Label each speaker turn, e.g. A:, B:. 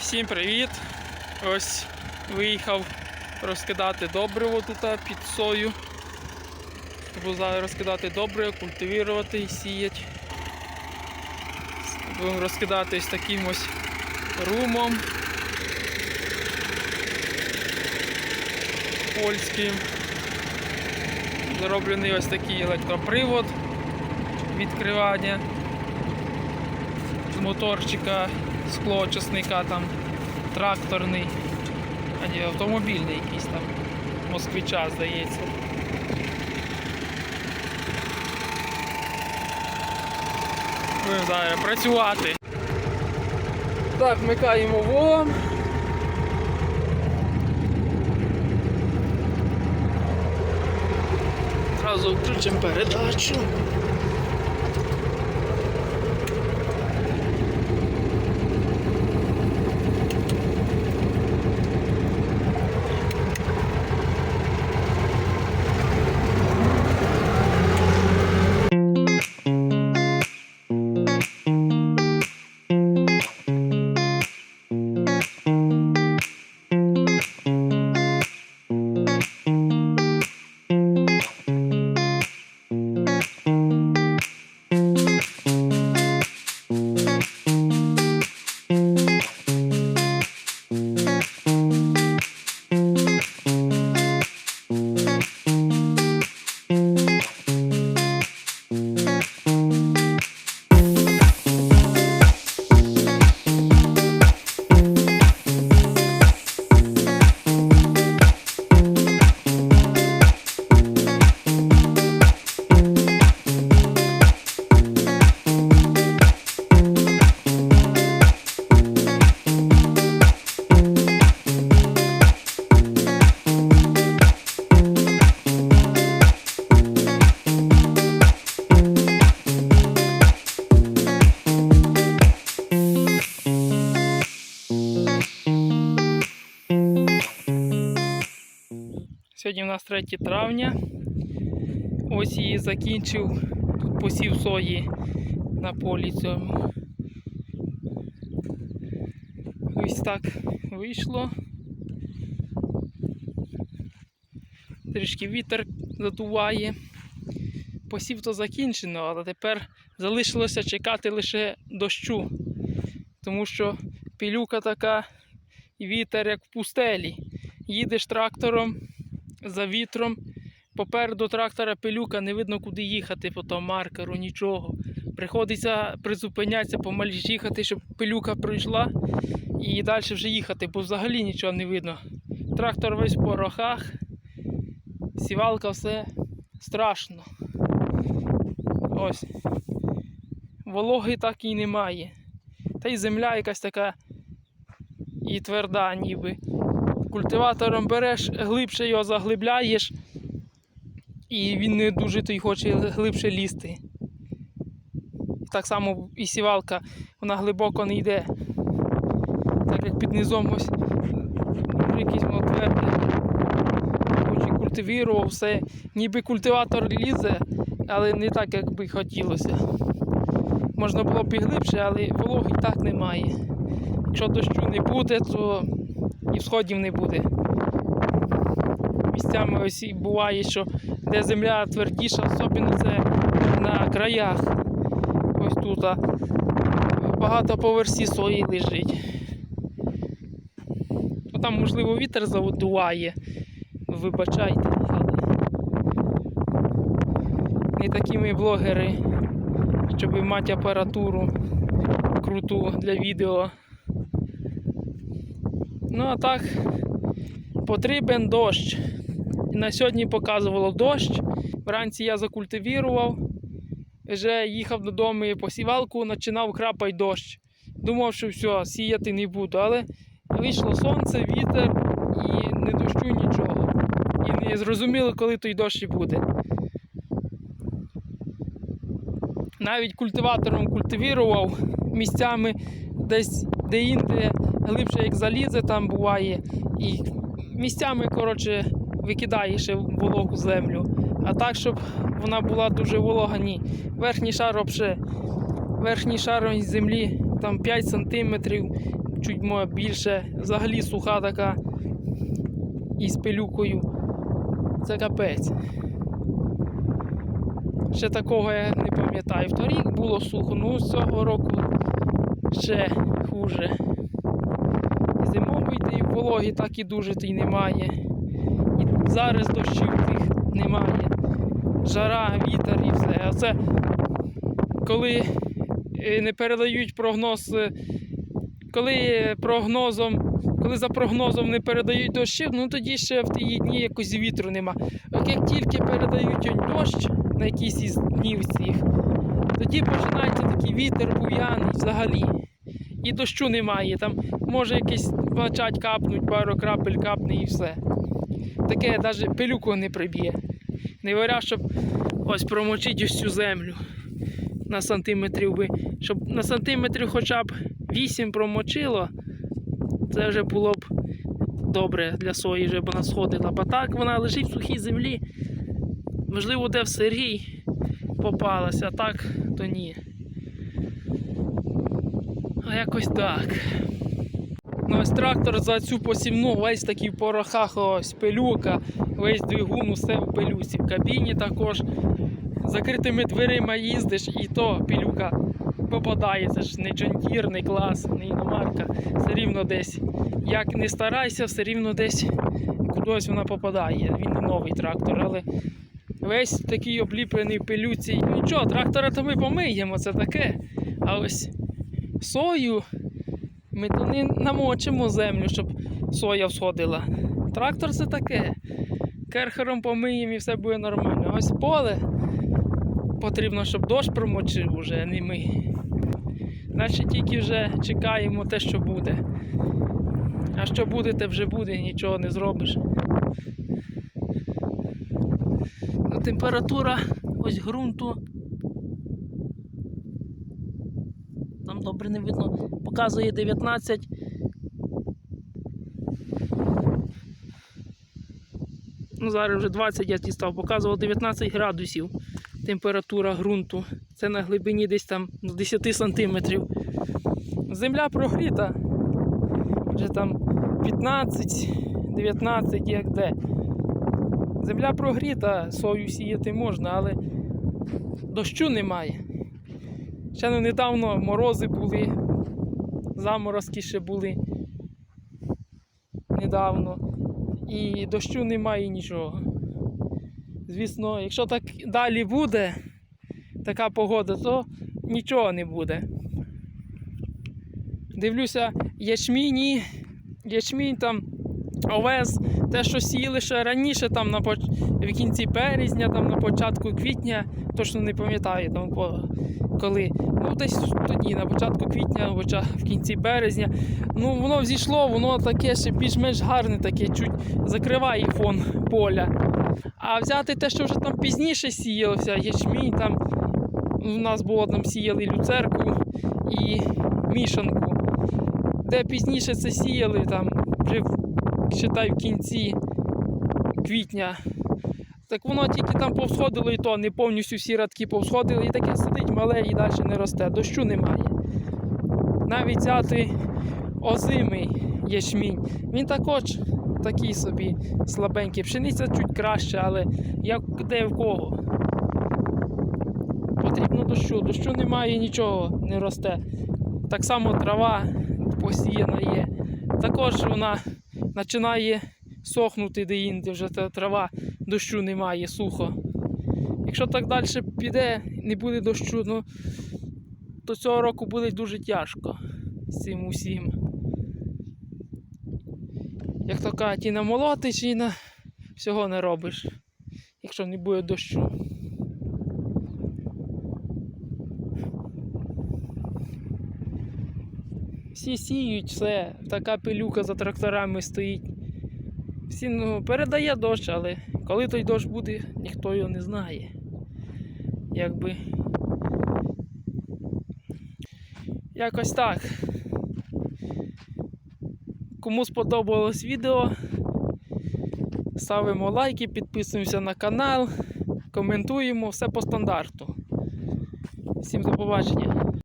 A: Всім привіт! Ось виїхав розкидати добриво тут під сою. Буду розкидати добриво, культивувати і сіяти. Будемо розкидати ось таким ось румом польським. Зроблений ось такий електропривод відкривання з моторчика склоочисника там тракторний, а ні, автомобільний якийсь там москвича, здається. Будемо зараз працювати. Так, вмикаємо волом. Зразу включимо передачу. Сьогодні у нас 3 травня. Ось її закінчив тут посів сої на полі цьому. Ось так вийшло. Трішки вітер задуває. Посів то закінчено, але тепер залишилося чекати лише дощу. Тому що пілюка така і вітер як в пустелі. Їдеш трактором за вітром. Попереду трактора пилюка, не видно куди їхати по тому маркеру, нічого. Приходиться призупинятися, помаліш їхати, щоб пилюка пройшла і далі вже їхати, бо взагалі нічого не видно. Трактор весь в порохах, сівалка все страшно. Ось. Вологи так і немає. Та й земля якась така і тверда ніби культиватором береш, глибше його заглибляєш, і він не дуже той хоче глибше лізти. Так само і сівалка, вона глибоко не йде. Так як під низом ось дуже якесь. Хоч і культивірував все. Ніби культиватор лізе, але не так, як би хотілося. Можна було б і глибше, але вологи так немає. Якщо дощу не буде, то і всходів не буде. Місцями ось і буває, що де земля твердіша, особливо це на краях. Ось тут багато по версі сої лежить. Ну, Там, можливо, вітер задуває, вибачайте, не такі ми блогери, щоб мати апаратуру круту для відео. Ну а так, потрібен дощ. На сьогодні показувало дощ. Вранці я закультивірував, вже їхав додому і посівалку, починав крапати дощ. Думав, що все, сіяти не буду, але вийшло сонце, вітер і не дощу нічого. І не зрозуміло, коли той дощ і буде. Навіть культиватором культивірував місцями десь де-інде глибше як залізе там буває. І місцями, коротше, викидає ще вологу землю. А так, щоб вона була дуже волога, ні. Верхній шар взагалі, верхній шар землі там 5 см чуть мо більше, взагалі суха така із пилюкою. Це капець. Ще такого я не пам'ятаю. Вторік було сухо, ну з цього року ще хуже. І Зимовий й вологі так і дуже й немає. І зараз дощів тих немає. Жара, вітер і все. А це коли е, не передають прогноз, е, коли прогнозом, коли за прогнозом не передають дощів, ну тоді ще в ті дні якось вітру нема. От як тільки передають дощ на якісь із днів цих, тоді починається такий вітер буяний взагалі. І дощу немає. Там може якийсь почать капнуть, пару крапель капне і все. Таке навіть пилюку не приб'є. Не говоря, щоб ось промочити цю землю на сантиметрів би, щоб на сантиметрів хоча б 8 промочило, це вже було б добре для сої, вже б вона сходила. Бо так вона лежить в сухій землі. Можливо, де в сирій попалася, а так то ні. А якось так. Ну ось трактор за цю посівну, весь такий в порохах, ось пилюка, весь двигун, усе в пилюці. В кабіні також закритими дверима їздиш, і то пилюка попадає. Це ж не джонтір, не клас, не іномарка. Все рівно десь. Як не старайся, все рівно десь кудись вона попадає. Він не новий трактор, але весь такий обліплений в пилюці. Нічого, трактора то ми помиємо, це таке. А ось сою ми то не намочимо землю, щоб соя всходила. Трактор це таке. Керхером помиємо і все буде нормально. Ось поле потрібно, щоб дощ промочив уже, а не ми. Значить тільки вже чекаємо те, що буде. А що буде, те вже буде, нічого не зробиш. Ну, температура ось ґрунту. Там добре не видно. Показує 19. Ну, зараз вже 20 я дістав, показував 19 градусів температура ґрунту. Це на глибині десь там з 10 сантиметрів. Земля прогріта. Вже там 15-19, як де. Земля прогріта, сою сіяти можна, але дощу немає. Ще не недавно морози були, заморозки ще були недавно. І дощу немає нічого. Звісно, якщо так далі буде, така погода, то нічого не буде. Дивлюся, ячміні, ячмінь там, овес, те, що сіяли ще раніше, там на поч... в кінці березня, там на початку квітня, точно не пам'ятаю, там по... коли. Ну, десь тоді, на початку квітня, хоча в кінці березня. Ну, воно взійшло, воно таке ще більш-менш гарне, таке, чуть закриває фон поля. А взяти те, що вже там пізніше сіялося, ячмінь, там у нас було там сіяли люцерку і мішанку. Де пізніше це сіяли, там вже считай, в кінці квітня. Так воно тільки там повсходило і то, не повністю всі радки повсходили, і таке сидить мале і далі не росте. Дощу немає. Навіть взяти озимий ячмінь, він також такий собі слабенький. Пшениця чуть краще, але як де в кого. Потрібно дощу. Дощу немає, нічого не росте. Так само трава посіяна є. Також вона починає сохнути де-інде, вже та трава, дощу немає, сухо. Якщо так далі піде, не буде дощу, ну, то цього року буде дуже тяжко з цим усім. Як то кажуть, і намолотиш, і на всього не робиш, якщо не буде дощу. Всі сіють все, така пилюка за тракторами стоїть. Всі ну, передає дощ, але коли той дощ буде, ніхто його не знає. Якби. Якось так. Кому сподобалось відео, ставимо лайки, підписуємося на канал, коментуємо все по стандарту. Всім до побачення.